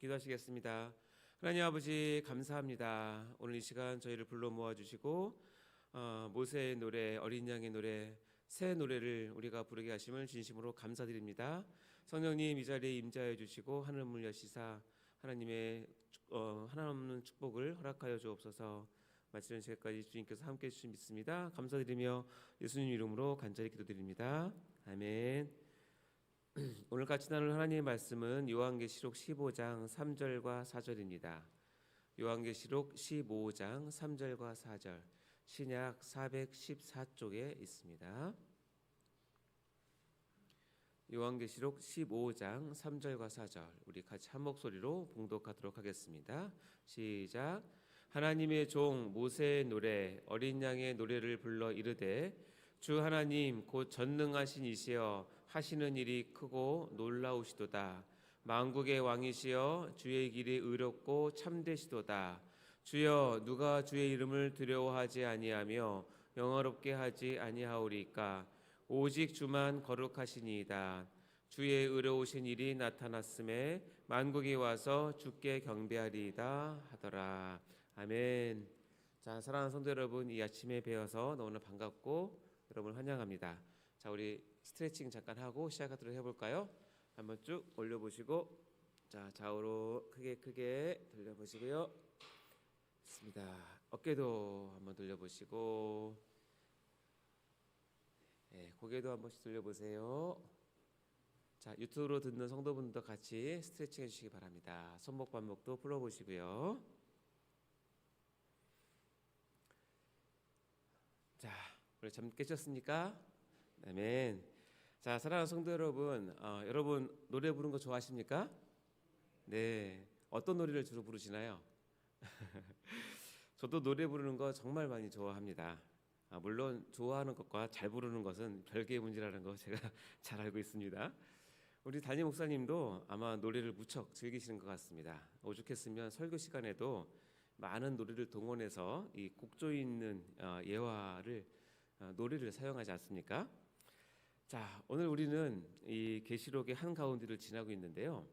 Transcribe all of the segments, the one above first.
기도하시겠습니다. 하나님 아버지 감사합니다. 오늘 이 시간 저희를 불러 모아 주시고 어, 모세의 노래, 어린 양의 노래, 새 노래를 우리가 부르게 하심을 진심으로 감사드립니다. 성령님 이 자리에 임재하여 주시고 하늘을 여시사 하나님의 축- 어, 하나 없는 축복을 허락하여 주옵소서. 마치는 시간까지 주님께서 함께 해주신 믿습니다. 감사드리며 예수님 이름으로 간절히 기도드립니다. 아멘. 오늘 같이 나눌 하나님의 말씀은 요한계시록 15장 3절과 4절입니다. 요한계시록 15장 3절과 4절 신약 414쪽에 있습니다. 요한계시록 15장 3절과 4절 우리 같이 한 목소리로 봉독하도록 하겠습니다. 시작 하나님의 종 모세의 노래 어린 양의 노래를 불러 이르되 주 하나님 곧 전능하신 이시여 하시는 일이 크고 놀라우시도다. 만국의 왕이시여 주의 길이 의롭고 참되시도다. 주여 누가 주의 이름을 두려워하지 아니하며 영화롭게 하지 아니하오리까? 오직 주만 거룩하시니이다. 주의 의로우신 일이 나타났음에 만국이 와서 주께 경배하리이다 하더라. 아멘. 자 사랑하는 성도 여러분 이 아침에 배워서 너무나 반갑고 여러분 환영합니다. 자 우리 스트레칭 잠깐 하고 시작하도록 해볼까요 한번 쭉 올려보시고 자 좌우로 크게 크게 돌려보시고요 좋습니다 어깨도 한번 돌려보시고 네, 고개도 한 번씩 돌려보세요. 자, 유튜브로 듣는 성도분도 같이 스트레칭 해주시기 바랍니다. 손목 반목도 풀어보시고요. 자, 우리 잠 깨셨습니까? 아멘. 자, 사랑하는 성도 여러분, 어, 여러분 노래 부르는 거 좋아하십니까? 네, 어떤 노래를 주로 부르시나요? 저도 노래 부르는 거 정말 많이 좋아합니다. 아, 물론 좋아하는 것과 잘 부르는 것은 별개의 문제라는 거 제가 잘 알고 있습니다. 우리 담임 목사님도 아마 노래를 무척 즐기시는 것 같습니다. 오죽했으면 설교 시간에도 많은 노래를 동원해서 이 곡조 있는 어, 예화를 어, 노래를 사용하지 않습니까? 자, 오늘 우리는 이 계시록의 한 가운데를 지나고 있는데요.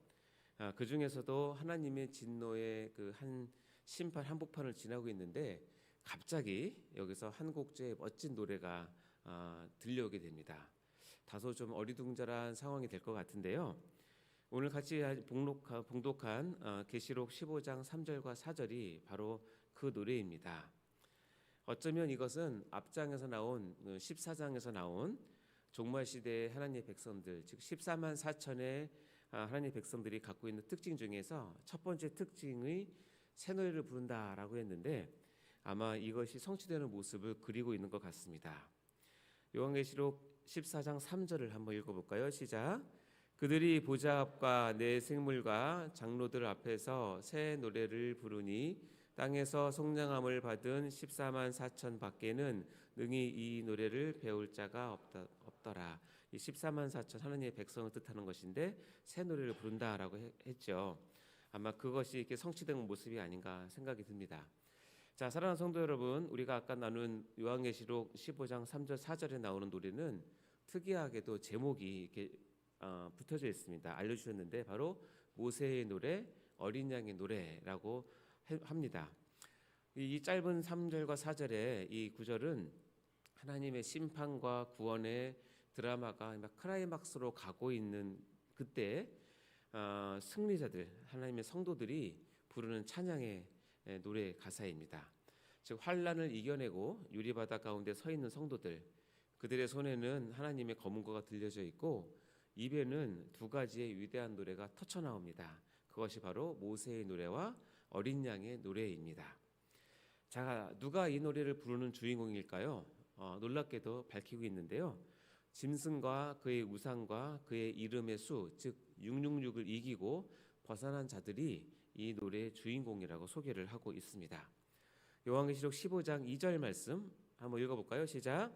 아, 그 중에서도 하나님의 진노의 그 한 심판 한복판을 지나고 있는데 갑자기 여기서 한 곡제의 멋진 노래가 아, 들려오게 됩니다. 다소 좀 어리둥절한 상황이 될 것 같은데요. 오늘 같이 봉독한, 어, 계시록 15장 3절과 4절이 바로 그 노래입니다. 어쩌면 이것은 앞장에서 나온 14장에서 나온 종말 시대의 하나님의 백성들 즉 14만 4천의 아, 하나님의 백성들이 갖고 있는 특징 중에서 첫 번째 특징의 새 노래를 부른다라고 했는데 아마 이것이 성취되는 모습을 그리고 있는 것 같습니다. 요한계시록 14장 3절을 한번 읽어볼까요? 시작. 그들이 보좌 앞과 내 생물과 장로들 앞에서 새 노래를 부르니 땅에서 속량함을 받은 14만 4천 밖에는 능히 이 노래를 배울 자가 없다, 없더라. 이 14만 4천 하나님의 백성을 뜻하는 것인데 새 노래를 부른다라고 해- 했죠. 아마 그것이 이렇게 성취된 모습이 아닌가 생각이 듭니다. 자, 사랑하는 성도 여러분, 우리가 아까 나눈 요한계시록 15장 3절 4절에 나오는 노래는 특이하게도 제목이 이렇게 어, 붙어져 있습니다. 알려주셨는데 바로 모세의 노래, 어린 양의 노래라고 해- 합니다. 이, 이 짧은 3절과 4절의 이 구절은 하나님의 심판과 구원의 드라마가 막 크라이막스로 가고 있는 그때 어, 승리자들 하나님의 성도들이 부르는 찬양의 에, 노래 가사입니다. 즉 환란을 이겨내고 유리바다 가운데 서 있는 성도들 그들의 손에는 하나님의 검은거가 들려져 있고 입에는 두 가지의 위대한 노래가 터쳐 나옵니다. 그것이 바로 모세의 노래와 어린 양의 노래입니다. 자, 누가 이 노래를 부르는 주인공일까요? 어, 놀랍게도 밝히고 있는데요. 짐승과 그의 우상과 그의 이름의 수, 즉 666을 이기고 벗어난 자들이 이 노래의 주인공이라고 소개를 하고 있습니다. 요한계시록 15장 2절 말씀 한번 읽어볼까요? 시작.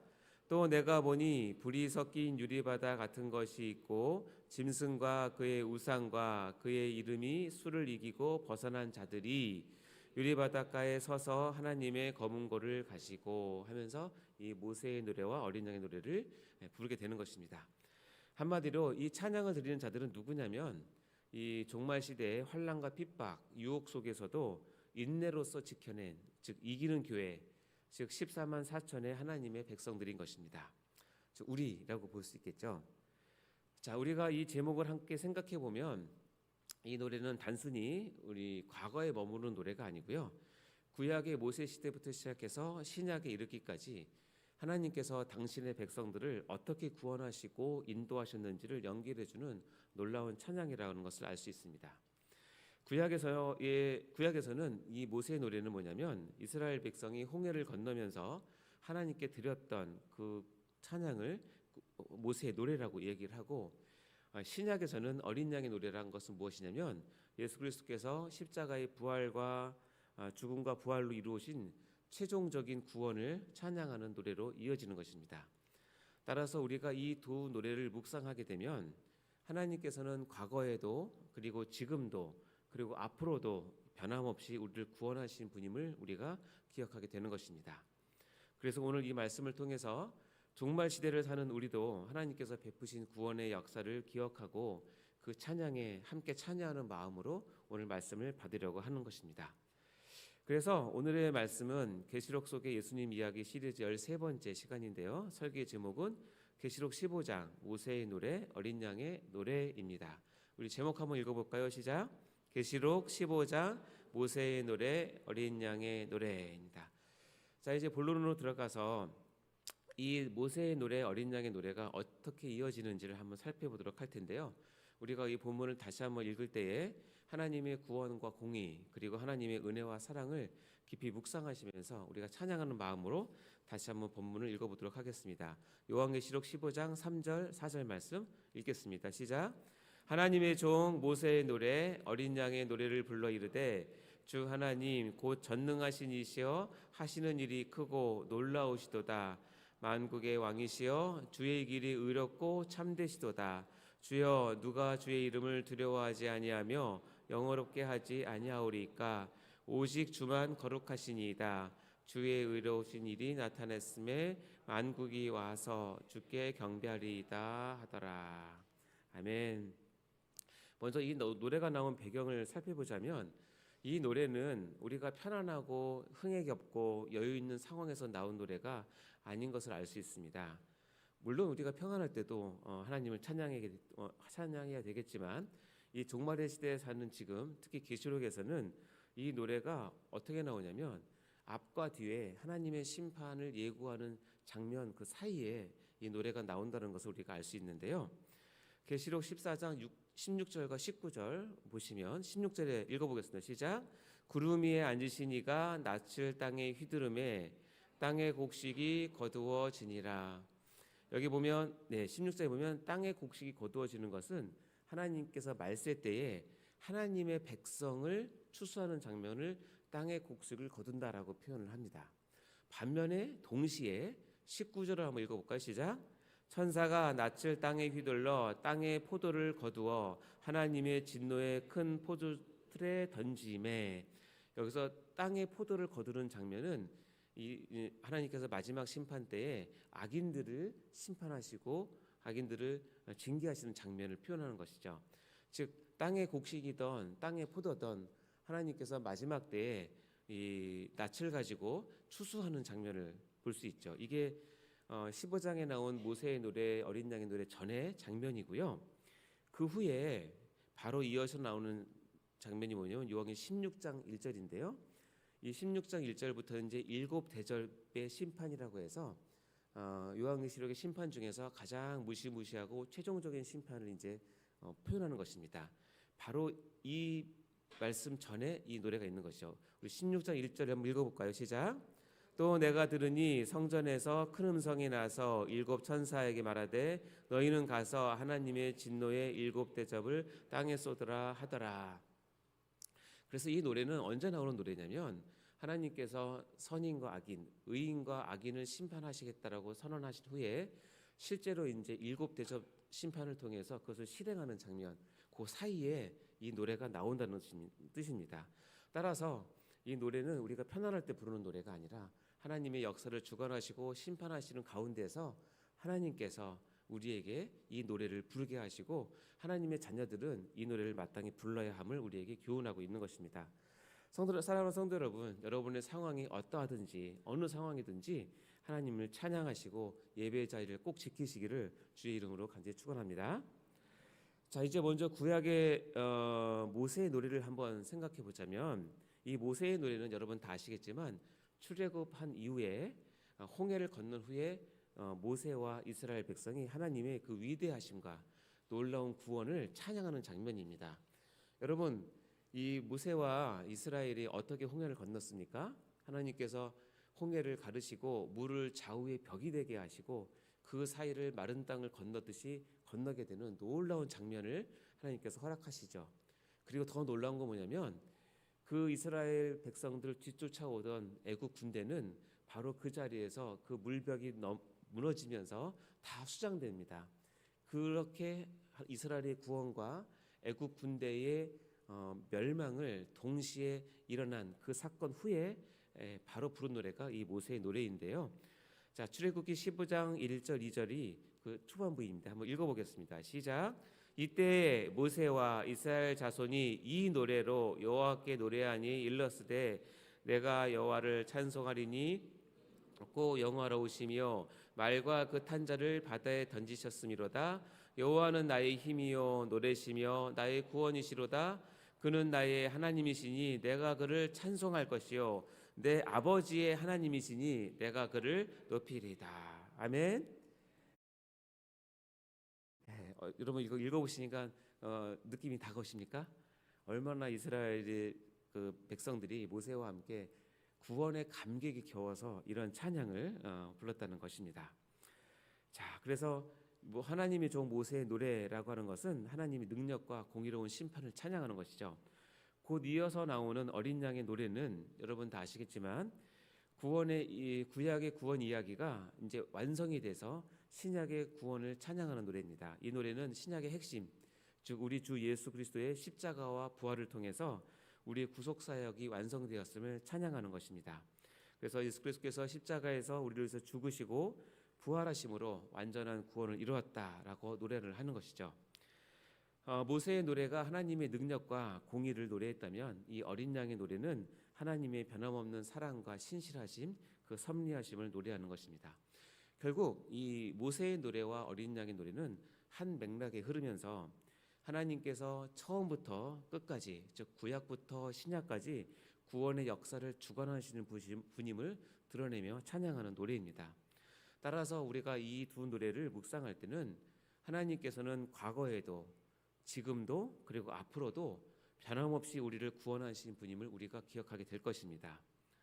또 내가 보니 불이 섞인 유리바다 같은 것이 있고 짐승과 그의 우상과 그의 이름이 수를 이기고 벗어난 자들이 유리바닷가에 서서 하나님의 검은 고를 가시고 하면서 이 모세의 노래와 어린 양의 노래를 부르게 되는 것입니다. 한마디로 이 찬양을 드리는 자들은 누구냐면 이 종말 시대의 환란과 핍박, 유혹 속에서도 인내로서 지켜낸 즉 이기는 교회, 즉 14만 4천의 하나님의 백성들인 것입니다. 즉 우리라고 볼 수 있겠죠. 자, 우리가 이 제목을 함께 생각해 보면 이 노래는 단순히 우리 과거에 머무르는 노래가 아니고요. 구약의 모세 시대부터 시작해서 신약에 이르기까지 하나님께서 당신의 백성들을 어떻게 구원하시고 인도하셨는지를 연결해 주는 놀라운 찬양이라는 것을 알 수 있습니다. 구약에서 예, 구약에서는 이 모세의 노래는 뭐냐면 이스라엘 백성이 홍해를 건너면서 하나님께 드렸던 그 찬양을 모세의 노래라고 얘기를 하고 아, 신약에서는 어린 양의 노래라는 것은 무엇이냐면 예수 그리스도께서 십자가의 부활과 아, 죽음과 부활로 이루어진 최종적인 구원을 찬양하는 노래로 이어지는 것입니다. 따라서 우리가 이 두 노래를 묵상하게 되면 하나님께서는 과거에도 그리고 지금도 그리고 앞으로도 변함없이 우리를 구원하신 분임을 우리가 기억하게 되는 것입니다. 그래서 오늘 이 말씀을 통해서 종말 시대를 사는 우리도 하나님께서 베푸신 구원의 역사를 기억하고 그 찬양에 함께 찬양하는 마음으로 오늘 말씀을 받으려고 하는 것입니다. 그래서 오늘의 말씀은 계시록 속의 예수님 이야기 시리즈 13번째 시간인데요. 설계 제목은 계시록 15장 모세의 노래 어린 양의 노래입니다. 우리 제목 한번 읽어 볼까요? 시작. 계시록 15장 모세의 노래 어린 양의 노래입니다. 자, 이제 본론으로 들어가서 이 모세의 노래 어린 양의 노래가 어떻게 이어지는지를 한번 살펴보도록 할 텐데요. 우리가 이 본문을 다시 한번 읽을 때에 하나님의 구원과 공의 그리고 하나님의 은혜와 사랑을 깊이 묵상하시면서 우리가 찬양하는 마음으로 다시 한번 본문을 읽어보도록 하겠습니다. 요한계시록 15장 3절 4절 말씀 읽겠습니다. 시작. 하나님의 종 모세의 노래 어린 양의 노래를 불러 이르되 주 하나님 곧 전능하신 이시여 하시는 일이 크고 놀라우시도다 만국의 왕이시여 주의 길이 의롭고 참되시도다 주여 누가 주의 이름을 두려워하지 아니하며 영어롭게 하지 아니하오리까 오직 주만 거룩하시니이다 주의 의로우신 일이 나타났음에 만국이 와서 주께 경배하리이다 하더라 아멘. 먼저 이 노래가 나온 배경을 살펴보자면 이 노래는 우리가 편안하고 흥에 없고 여유 있는 상황에서 나온 노래가 아닌 것을 알 수 있습니다. 물론 우리가 평안할 때도 어, 하나님을 어, 찬양해야 되겠지만 이 종말의 시대에 사는 지금 특히 계시록에서는 이 노래가 어떻게 나오냐면 앞과 뒤에 하나님의 심판을 예고하는 장면 그 사이에 이 노래가 나온다는 것을 우리가 알 수 있는데요. 계시록 14장 6, 16절과 19절 보시면 16절에 읽어보겠습니다. 시작. 구름 위에 앉으신 이가 낯을 땅에 휘두름에 땅의 곡식이 거두어지니라. 여기 보면 네 16절에 보면 땅의 곡식이 거두어지는 것은 하나님께서 말세 때에 하나님의 백성을 추수하는 장면을 땅의 곡식을 거둔다라고 표현을 합니다. 반면에 동시에 19절을 한번 읽어볼까요? 시작. 천사가 낯을 땅에 휘둘러 땅의 포도를 거두어 하나님의 진노의 큰 포도 틀에 던짐에 여기서 땅의 포도를 거두는 장면은 이 하나님께서 마지막 심판 때에 악인들을 심판하시고 악인들을 징계하시는 장면을 표현하는 것이죠. 즉 땅의 곡식이던 땅의 포도던 하나님께서 마지막 때에 이 낯을 가지고 추수하는 장면을 볼 수 있죠. 이게 어, 15장에 나온 모세의 노래 어린 양의 노래 전의 장면이고요. 그 후에 바로 이어서 나오는 장면이 뭐냐면 요한계 16장 1절인데요. 이 16장 1절부터 이제 일곱 대접의 심판이라고 해서 어, 요한계시록의 심판 중에서 가장 무시무시하고 최종적인 심판을 이제 어, 표현하는 것입니다. 바로 이 말씀 전에 이 노래가 있는 것이죠. 우리 16장 1절에 한번 읽어볼까요? 시작. 또 내가 들으니 성전에서 큰 음성이 나서 일곱 천사에게 말하되 너희는 가서 하나님의 진노의 일곱 대접을 땅에 쏟으라 하더라. 그래서 이 노래는 언제 나오는 노래냐면 하나님께서 선인과 악인, 의인과 악인을 심판하시겠다라고 선언하신 후에 실제로 이제 일곱 대접 심판을 통해서 그것을 실행하는 장면, 그 사이에 이 노래가 나온다는 뜻입니다. 따라서 이 노래는 우리가 편안할 때 부르는 노래가 아니라 하나님의 역사를 주관하시고 심판하시는 가운데서 하나님께서 우리에게 이 노래를 부르게 하시고 하나님의 자녀들은 이 노래를 마땅히 불러야 함을 우리에게 교훈하고 있는 것입니다. 성도 사랑하는 성도 여러분, 여러분의 상황이 어떠하든지 어느 상황이든지 하나님을 찬양하시고 예배의 자리를 꼭 지키시기를 주의 이름으로 간절히 축원합니다. 자 이제 먼저 구약의 어, 모세의 노래를 한번 생각해 보자면 이 모세의 노래는 여러분 다 아시겠지만 출애굽한 이후에 어, 홍해를 건넌 후에 어, 모세와 이스라엘 백성이 하나님의 그 위대하심과 놀라운 구원을 찬양하는 장면입니다. 여러분 이 모세와 이스라엘이 어떻게 홍해를 건넜습니까? 하나님께서 홍해를 가르시고 물을 좌우의 벽이 되게 하시고 그 사이를 마른 땅을 건너듯이 건너게 되는 놀라운 장면을 하나님께서 허락하시죠. 그리고 더 놀라운 건 뭐냐면 그 이스라엘 백성들 뒤쫓아오던 애국 군대는 바로 그 자리에서 그 물벽이 넘, 무너지면서 다 수장됩니다. 그렇게 이스라엘의 구원과 애국 군대의 어, 멸망을 동시에 일어난 그 사건 후에 에, 바로 부른 노래가 이 모세의 노래인데요. 자 출애굽기 15장 1절 2절이 그 초반부입니다. 한번 읽어 보겠습니다. 시작. 이때 모세와 이스라엘 자손이 이 노래로 여호와께 노래하니 일렀으되 내가 여호와를 찬송하리니 고 영화로우시며 말과 그 탄자를 바다에 던지셨음이로다 여호와는 나의 힘이요 노래시며 나의 구원이시로다 그는 나의 하나님이시니 내가 그를 찬송할 것이요 내 아버지의 하나님이시니 내가 그를 높이리다 아멘. 네, 어, 여러분 이거 읽어보시니까 어, 느낌이 다가오십니까? 얼마나 이스라엘의 그 백성들이 모세와 함께 구원의 감격이 겨워서 이런 찬양을 어, 불렀다는 것입니다. 자, 그래서 뭐 하나님의 종 모세의 노래라고 하는 것은 하나님의 능력과 공의로운 심판을 찬양하는 것이죠. 곧 이어서 나오는 어린 양의 노래는 여러분 다 아시겠지만 구원의 이 구약의 구원 이야기가 이제 완성이 돼서 신약의 구원을 찬양하는 노래입니다. 이 노래는 신약의 핵심, 즉 우리 주 예수 그리스도의 십자가와 부활을 통해서 우리의 구속 사역이 완성되었음을 찬양하는 것입니다. 그래서 예수 그리스도께서 십자가에서 우리를 위해서 죽으시고 부활하심으로 완전한 구원을 이루었다라고 노래를 하는 것이죠. 어, 모세의 노래가 하나님의 능력과 공의를 노래했다면 이 어린 양의 노래는 하나님의 변함없는 사랑과 신실하심, 그 섭리하심을 노래하는 것입니다. 결국 이 모세의 노래와 어린 양의 노래는 한 맥락에 흐르면서 하나님께서 처음부터 끝까지 즉 구약부터 신약까지 구원의 역사를 주관하시는 분임을 드러내며 찬양하는 노래입니다. 따라서 우리가 이 두 노래를 묵상할 때는 하나님께서는 과거에도 지금도 그리고 앞으로도 변함없이 우리를 구원하신 분임을 우리가 기억하게 될 것입니다.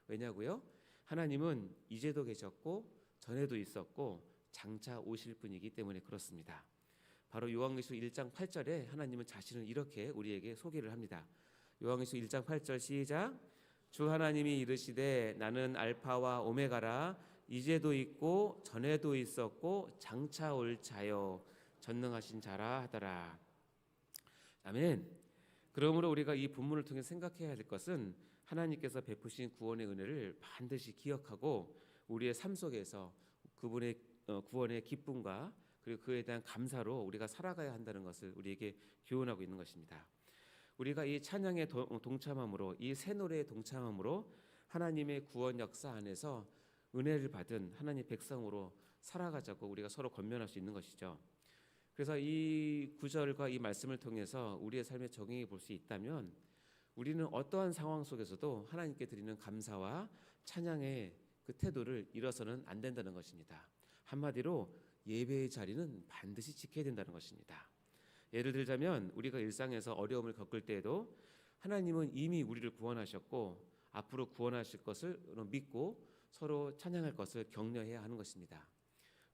왜냐고요? 하나님은 이제도 계셨고 전에도 있었고 장차 오실 분이기 때문에 그렇습니다. 바로 요한계시록 1장 8절에 하나님은 자신을 이렇게 우리에게 소개를 합니다. 요한계시록 1장 8절 시작. 주 하나님이 이르시되 나는 알파와 오메가라 이제도 있고 전에도 있었고 장차 올 자요 전능하신 자라 하더라. 아멘. 그러므로 우리가 이 본문을 통해 생각해야 할 것은 하나님께서 베푸신 구원의 은혜를 반드시 기억하고 우리의 삶 속에서 그분의 어, 구원의 기쁨과 그리고 그에 대한 감사로 우리가 살아가야 한다는 것을 우리에게 교훈하고 있는 것입니다. 우리가 이 찬양에 동참함으로 이 새 노래에 동참함으로 하나님의 구원 역사 안에서 은혜를 받은 하나님 백성으로 살아가자고 우리가 서로 권면할 수 있는 것이죠. 그래서 이 구절과 이 말씀을 통해서 우리의 삶에 적용해 볼 수 있다면 우리는 어떠한 상황 속에서도 하나님께 드리는 감사와 찬양의 그 태도를 잃어서는 안 된다는 것입니다. 한마디로 예배의 자리는 반드시 지켜야 된다는 것입니다. 예를 들자면 우리가 일상에서 어려움을 겪을 때에도 하나님은 이미 우리를 구원하셨고 앞으로 구원하실 것을 믿고 서로 찬양할 것을 격려해야 하는 것입니다.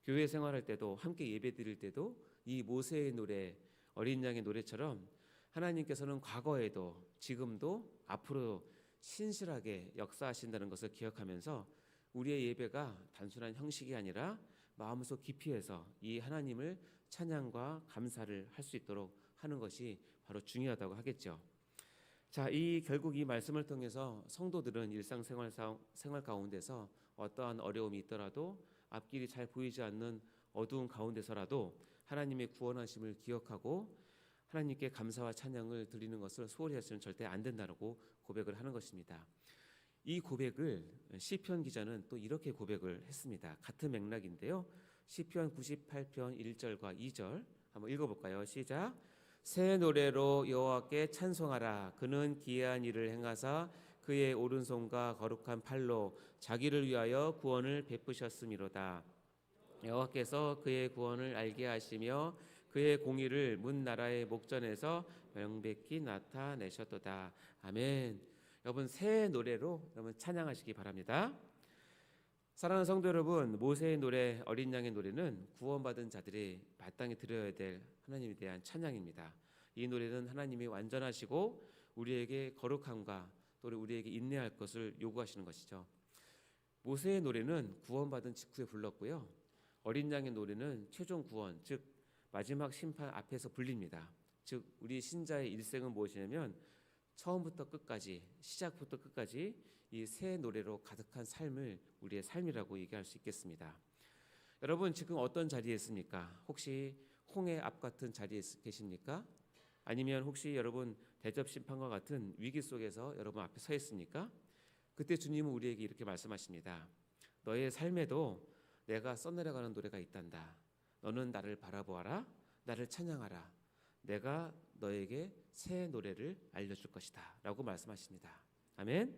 교회 생활할 때도 함께 예배 드릴 때도 이 모세의 노래, 어린 양의 노래처럼 하나님께서는 과거에도 지금도 앞으로 신실하게 역사하신다는 것을 기억하면서 우리의 예배가 단순한 형식이 아니라 마음속 깊이에서 이 하나님을 찬양과 감사를 할 수 있도록 하는 것이 바로 중요하다고 하겠죠. 자, 이 결국 이 말씀을 통해서 성도들은 일상생활 생활 가운데서 어떠한 어려움이 있더라도 앞길이 잘 보이지 않는 어두운 가운데서라도 하나님의 구원하심을 기억하고 하나님께 감사와 찬양을 드리는 것을 소홀히 해서는 절대 안 된다고 고백을 하는 것입니다. 이 고백을 시편 기자는 또 이렇게 고백을 했습니다. 같은 맥락인데요. 시편 98편 1절과 2절 한번 읽어 볼까요? 시작. 새 노래로 여호와께 찬송하라. 그는 기이한 일을 행하사 그의 오른손과 거룩한 팔로 자기를 위하여 구원을 베푸셨음이로다. 여호와께서 그의 구원을 알게 하시며 그의 공의를 문 나라의 목전에서 명백히 나타내셨도다. 아멘. 여러분 새 노래로 여러분 찬양하시기 바랍니다. 사랑하는 성도 여러분, 모세의 노래, 어린 양의 노래는 구원받은 자들이 마땅히 들어야 될 하나님에 대한 찬양입니다. 이 노래는 하나님이 완전하시고 우리에게 거룩함과 또 우리에게 인내할 것을 요구하시는 것이죠. 모세의 노래는 구원받은 직후에 불렀고요. 어린 양의 노래는 최종 구원, 즉 마지막 심판 앞에서 불립니다. 즉 우리 신자의 일생은 무엇이냐면 처음부터 끝까지 시작부터 끝까지 이 새 노래로 가득한 삶을 우리의 삶이라고 얘기할 수 있겠습니다. 여러분 지금 어떤 자리에 있습니까? 혹시 홍해 앞 같은 자리에 계십니까? 아니면 혹시 여러분 대접 심판과 같은 위기 속에서 여러분 앞에 서 있습니까? 그때 주님은 우리에게 이렇게 말씀하십니다. 너의 삶에도 내가 써내려가는 노래가 있단다. 너는 나를 바라보아라. 나를 찬양하라. 내가 너에게 새 노래를 알려줄 것이다. 라고 말씀하십니다. 아멘.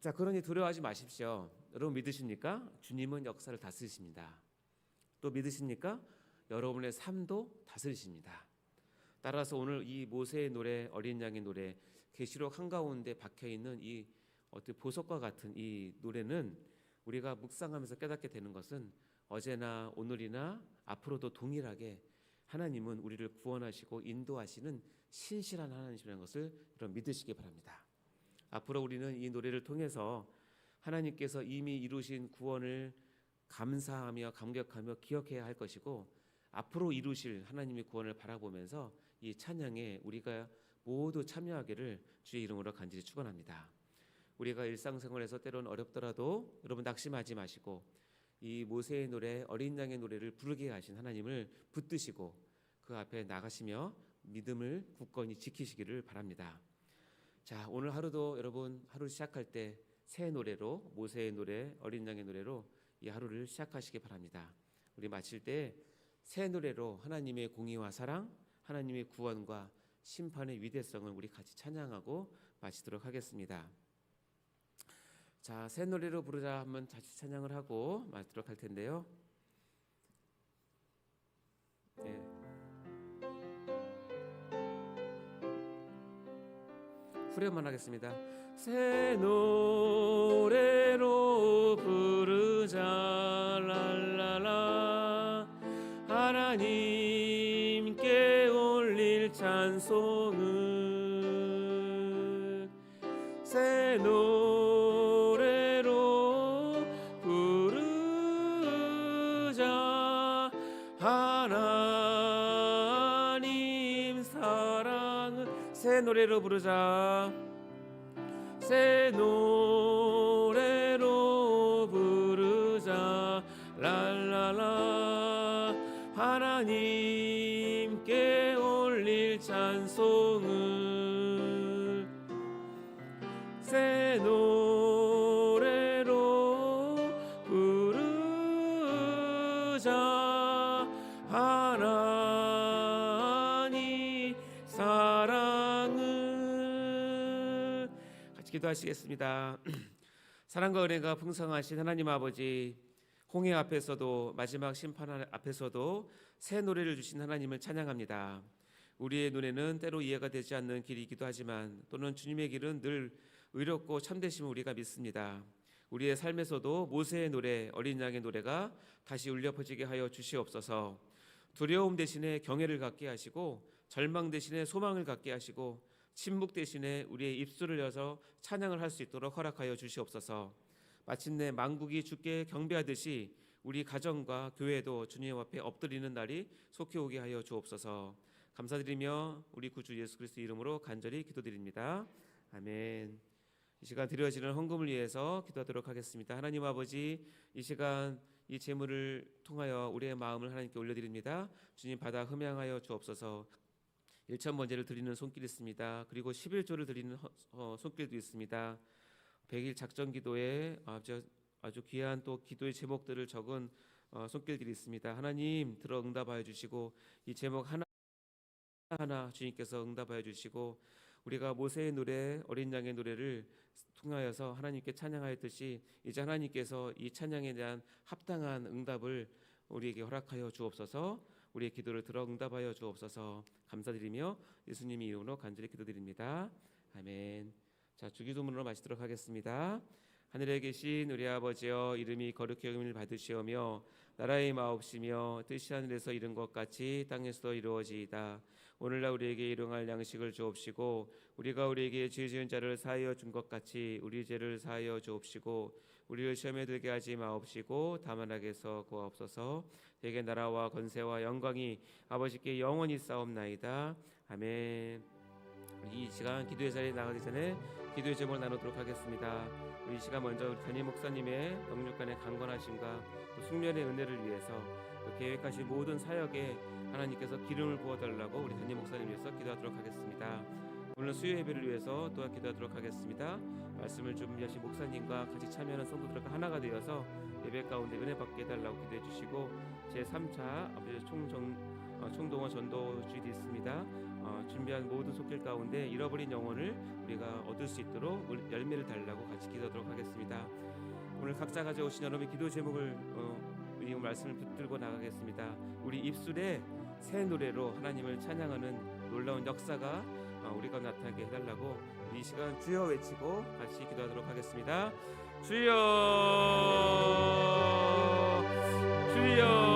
자, 그러니 두려워하지 마십시오. 여러분 믿으십니까? 주님은 역사를 다스리십니다. 또 믿으십니까? 여러분의 삶도 다스리십니다. 따라서 오늘 이 모세의 노래, 어린 양의 노래, 계시록 한가운데 박혀 있는 이 어떤 보석과 같은 이 노래는 우리가 묵상하면서 깨닫게 되는 것은 어제나 오늘이나 앞으로도 동일하게 하나님은 우리를 구원하시고 인도하시는 신실한 하나님이라는 것을 여러분 믿으시기 바랍니다. 앞으로 우리는 이 노래를 통해서 하나님께서 이미 이루신 구원을 감사하며 감격하며 기억해야 할 것이고 앞으로 이루실 하나님의 구원을 바라보면서 이 찬양에 우리가 모두 참여하기를 주의 이름으로 간절히 축원합니다. 우리가 일상생활에서 때로는 어렵더라도 여러분 낙심하지 마시고 이 모세의 노래 어린 양의 노래를 부르게 하신 하나님을 붙드시고 그 앞에 나가시며 믿음을 굳건히 지키시기를 바랍니다. 자, 오늘 하루도 여러분 하루 시작할 때 새 노래로 모세의 노래, 어린 양의 노래로 이 하루를 시작하시기 바랍니다. 우리 마칠 때 새 노래로 하나님의 공의와 사랑, 하나님의 구원과 심판의 위대성을 우리 같이 찬양하고 마치도록 하겠습니다. 자, 새 노래로 부르자 한번 다시 찬양을 하고 마치도록 할 텐데요. 네. 후렴만 하겠습니다. 새 노래로 부르자 랄랄라 하나님께 올릴 찬송은 새 노래 노래로 부르자. 새 노래로 부르자. 랄랄라. 하나님께 올릴 찬송을. 새 노래로 부르자 기도하시겠습니다. 사랑과 은혜가 풍성하신 하나님 아버지 홍해 앞에서도 마지막 심판 앞에서도 새 노래를 주신 하나님을 찬양합니다. 우리의 눈에는 때로 이해가 되지 않는 길이기도 하지만 또는 주님의 길은 늘 의롭고 참되심을 우리가 믿습니다. 우리의 삶에서도 모세의 노래, 어린 양의 노래가 다시 울려 퍼지게 하여 주시옵소서. 두려움 대신에 경외를 갖게 하시고 절망 대신에 소망을 갖게 하시고 침묵 대신에 우리의 입술을 여서 찬양을 할 수 있도록 허락하여 주시옵소서. 마침내 만국이 주께 경배하듯이 우리 가정과 교회도 주님 앞에 엎드리는 날이 속히 오게 하여 주옵소서. 감사드리며 우리 구주 예수 그리스도 이름으로 간절히 기도드립니다. 아멘. 이 시간 드려지는 헌금을 위해서 기도하도록 하겠습니다. 하나님 아버지, 이 시간 이 제물을 통하여 우리의 마음을 하나님께 올려드립니다. 주님 받아 흠양하여 주옵소서. 일천 번제를 드리는 손길이 있습니다. 그리고 11조를 드리는 허- 어, 손길도 있습니다. 100일 작전 기도에 아주 아주 귀한 또 기도의 제목들을 적은 어, 손길들이 있습니다. 하나님 들어 응답하여 주시고 이 제목 하나 하나 주님께서 응답하여 주시고 우리가 모세의 노래 어린 양의 노래를 통하여서 하나님께 찬양하였듯이 이제 하나님께서 이 찬양에 대한 합당한 응답을 우리에게 허락하여 주옵소서. 우리의 기도를 들어 응답하여 주옵소서. 감사드리며 예수님의 이름으로 간절히 기도드립니다. 아멘. 자 주기도문으로 마치도록 하겠습니다. 하늘에 계신 우리 아버지여 이름이 거룩히 여김을 받으시오며 나라의 마옵시며 뜻이 하늘에서 이룬 것 같이 땅에서도 이루어지이다. 오늘날 우리에게 일용할 양식을 주옵시고 우리가 우리에게 죄 지은 자를 사하여 준 것 같이 우리 죄를 사하여 주옵시고 우리를 시험에 들게 하지 마옵시고 다만 악에서 구하옵소서. 대개 나라와 건세와 영광이 아버지께 영원히 싸움나이다. 아멘. 이 시간 기도의 자리에 나가기 전에 기도의 제목을 나누도록 하겠습니다. 이 시간 먼저 우리 목사님의 영육간의 강건하심과 또 숙련의 은혜를 위해서 또 계획하신 모든 사역에 하나님께서 기름을 부어달라고 우리 담임 목사님 위해서 기도하도록 하겠습니다. 오늘 수요 예배를 위해서 또한 기도하도록 하겠습니다. 말씀을 준비하신 목사님과 같이 참여하는 성도들과 하나가 되어서 예배 가운데 은혜 받게 해달라고 기도해 주시고 제 3차 아버지 총정 어, 총동원 전도 주일이 있습니다. 어, 준비한 모든 속길 가운데 잃어버린 영혼을 우리가 얻을 수 있도록 을- 열매를 달라고 같이 기도하도록 하겠습니다. 오늘 각자 가져오신 여러분의 기도 제목을 어, 우리 말씀을 붙들고 나가겠습니다. 우리 입술에 새 노래로 하나님을 찬양하는 놀라운 역사가 어, 우리가 나타나게 해달라고 이 시간 주여 외치고 같이 기도하도록 하겠습니다. 주여, 주여.